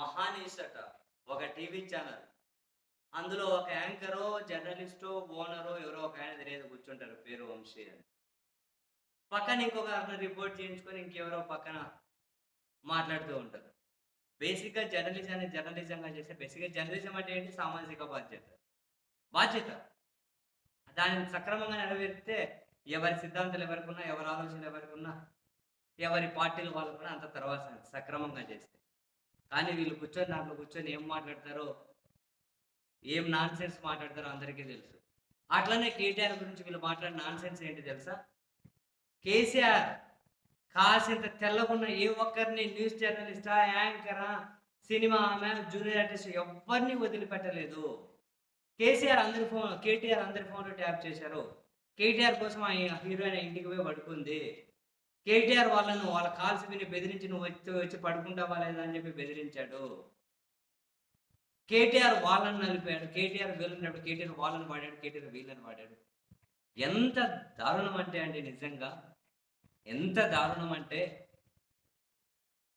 మహానీస్ అట ఒక TV channel. అందులో ఒక యాంకరో జర్నలిస్టో ఓనరో ఎవరో ఒక ఆయన తెలియదు కూర్చుంటారు పేరు వంశీ అని. పక్కన ఇంకొక అతను రిపోర్ట్ చేయించుకొని ఇంకెవరో పక్కన మాట్లాడుతూ ఉంటారు. బేసిక్గా జర్నలిజం అనేది జర్నలిజంగా చేస్తే బేసిక్గా జర్నలిజం అంటే ఏంటి? సామాజిక బాధ్యత. బాధ్యత. దానిని సక్రమంగా నెరవేరితే ఎవరి సిద్ధాంతాలు ఎవరికి ఉన్నా ఎవరి ఆలోచనలు ఎవరికి ఉన్నా ఎవరి పార్టీలు వాళ్ళు కూడా అంత తర్వాత సక్రమంగా చేస్తే. కానీ వీళ్ళు కూర్చొని దాంట్లో కూర్చొని ఏం మాట్లాడతారో ఏం నాన్ సెన్స్ మాట్లాడతారో అందరికీ తెలుసు. అట్లనే కేటీఆర్ గురించి వీళ్ళు మాట్లాడిన నాన్ సెన్స్ ఏంటి తెలుసా? కేసీఆర్ కాసింత తెల్లకున్న ఏ ఒక్కరిని న్యూస్ జర్నలిస్టా యాంకరా సినిమా ఆమె జూనియర్ ఆర్టిస్ట్ ఎవరిని వదిలిపెట్టలేదు. కేసీఆర్ అందరి ఫోన్ కేటీఆర్ అందరి ఫోన్లో ట్యాప్ చేశారు. కేటీఆర్ కోసం ఆ హీరోయిన్ ఇంటికి పోయి పడుకుంది. కేటీఆర్ వాళ్ళను వాళ్ళ కాల్స్ విని బెదిరించి నువ్వు వచ్చి వచ్చి పడుకుంటావా లేదా అని చెప్పి బెదిరించాడు. కేటీఆర్ వాళ్ళని నలిపాడు. కేటీఆర్ వీళ్ళని కేటీఆర్ వాళ్ళని వాడాడు. కేటీఆర్ వీళ్ళని వాడాడు. ఎంత దారుణం అంటే అండి నిజంగా. ఎంత దారుణం అంటే.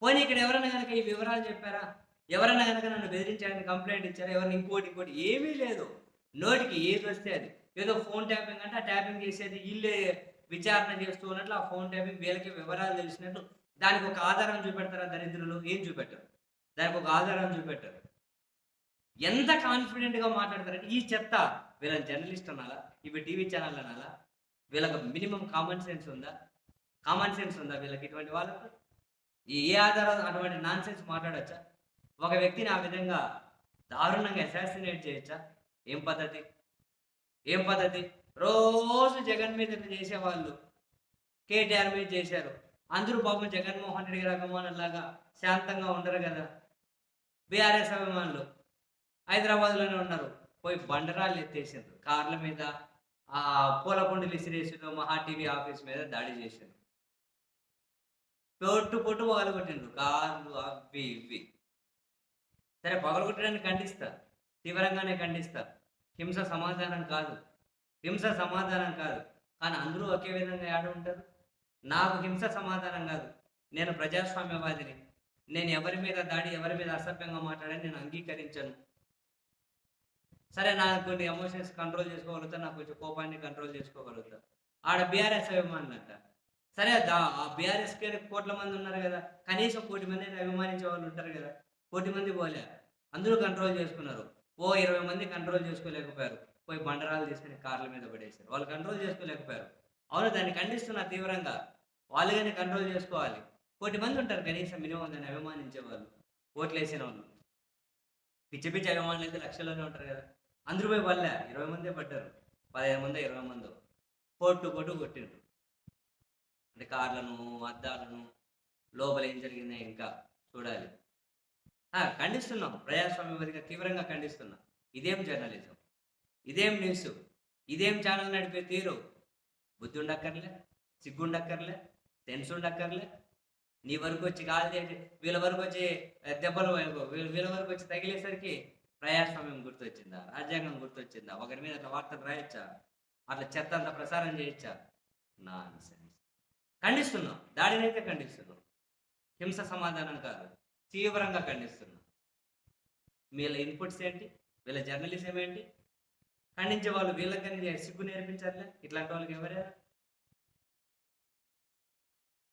పోనీ ఇక్కడ ఎవరైనా కనుక ఈ వివరాలు చెప్పారా? ఎవరైనా కనుక నన్ను బెదిరించారని కంప్లైంట్ ఇచ్చారా? ఎవరిని ఇంకోటి ఇంకోటి ఏమీ లేదు. నోటికి ఏది వస్తే అది. ఏదో ఫోన్ ట్యాపింగ్ అంటే ఆ ట్యాపింగ్ చేసేది వీళ్ళే విచారణ చేస్తూ ఉన్నట్లు ఆ ఫోన్ ట్యాపింగ్ వీళ్ళకి వివరాలు తెలిసినట్లు దానికి ఒక ఆధారం చూపెడతారా దరిద్రులు? ఏం చూపెట్టరు? దానికి ఒక ఆధారం చూపెట్టరు. ఎంత కాన్ఫిడెంట్గా మాట్లాడతారంటే ఈ చెత్త వీళ్ళని జర్నలిస్ట్ అనాలా? ఇవి టీవీ ఛానల్ అనాలా? వీళ్ళకి మినిమం కామన్ సెన్స్ ఉందా? కామన్ సెన్స్ ఉందా వీళ్ళకి ఇటువంటి వాళ్ళకు? ఈ ఏ ఆధారం అటువంటి నాన్ సెన్స్ మాట్లాడచ్చా? ఒక వ్యక్తిని ఆ విధంగా దారుణంగా అసాసినేట్ చేయొచ్చా? ఏం పద్ధతి? ఏం పద్ధతి? రోజు జగన్ మీద చేసేవాళ్ళు. కేటీఆర్ మీద చేశారు. అందరూ పాపం జగన్మోహన్ రెడ్డి గారి అభిమానులాగా శాంతంగా ఉండరు కదా. బీఆర్ఎస్ అభిమానులు హైదరాబాద్లోనే ఉన్నారు. పోయి బండరాళ్ళు ఎత్తేసారు కార్ల మీద ఆ పూలకొండలు ఇసిరేసారు మహా టీవీ ఆఫీస్ మీద దాడి చేశారు పొట్టు పొట్టు పగలగొట్టిండ్రు. కార్లు అవి ఇవి. సరే పగలగొట్టడానికి ఖండిస్తా. తీవ్రంగానే ఖండిస్తా. హింస సమాధానం కాదు. హింస సమాధానం కాదు. కానీ అందరూ ఒకే విధంగా ఆడ ఉంటారు? నాకు హింస సమాధానం కాదు. నేను ప్రజాస్వామ్యవాదిని. నేను ఎవరి మీద దాడి ఎవరి మీద అసభ్యంగా మాట్లాడని నేను అంగీకరించను. సరే నాకు కొన్ని ఎమోషన్స్ కంట్రోల్ చేసుకోగలుగుతా నాకు కొంచెం కోపాన్ని కంట్రోల్ చేసుకోగలుగుతా ఆడ బీఆర్ఎస్ అభిమానులంట అంట. సరే దా ఆ బీఆర్ఎస్ కోట్ల మంది ఉన్నారు కదా. కనీసం కోటి మంది అభిమానించే వాళ్ళు ఉంటారు కదా. కోటి మంది పోలే. అందరూ కంట్రోల్ చేసుకున్నారు. ఓ ఇరవై మంది కంట్రోల్ చేసుకోలేకపోయారు. పోయి బండరాలు తీసుకుని కార్ల మీద పడేశారు. వాళ్ళు కంట్రోల్ చేసుకోలేకపోయారు. అవును దాన్ని ఖండిస్తున్నా తీవ్రంగా. వాళ్ళు కానీ కంట్రోల్ చేసుకోవాలి. కోటి మంది ఉంటారు కనీసం మినిమం దాన్ని అభిమానించే వాళ్ళు ఓట్లు వేసిన వాళ్ళు పిచ్చి పిచ్చి అభిమానులు అయితే లక్షల్లోనే ఉంటారు కదా. అందరూ పోయి వాళ్ళే ఇరవై మందే పడ్డారు. పదిహేను మంది ఇరవై మంది. పొట్టు పొట్టు కొట్టిండ్రు. అంటే కార్లను అద్దాలను లోపల ఏం జరిగిందో ఇంకా చూడాలి. ఆ, ఖండిస్తున్నాం. ప్రజాస్వామ్యవాదిగా తీవ్రంగా ఖండిస్తున్నాం. ఇదేం జర్నలిజం ఇదేం న్యూస్ ఇదేం ఛానల్ నడిపే తీరు? బుద్ధి ఉండక్కర్లే సిగ్గుండక్కర్లే సెన్స్ ఉండక్కర్లే నీ వరకు వచ్చి కాల్ చేసి వీళ్ళ వరకు వచ్చి దెబ్బలు వీళ్ళ వరకు వచ్చి తగిలేసరికి ప్రజాస్వామ్యం గుర్తొచ్చిందా? రాజ్యాంగం గుర్తొచ్చిందా? ఒకరి మీద అట్లా వార్తలు రాయొచ్చా? అట్లా చెత్త అంతా ప్రసారం చేయొచ్చా? నా సెన్స్ ఖండిస్తున్నాం. దాడినైతే ఖండిస్తున్నాం. హింస సమాధానం కాదు. తీవ్రంగా ఖండిస్తున్నాం. వీళ్ళ ఇన్పుట్స్ ఏంటి? వీళ్ళ జర్నలిజం ఏంటి? ఖండించే వాళ్ళు వీళ్ళకని సిగ్గు నేర్పించారులే? ఇట్లాంటి వాళ్ళకి ఎవరైనా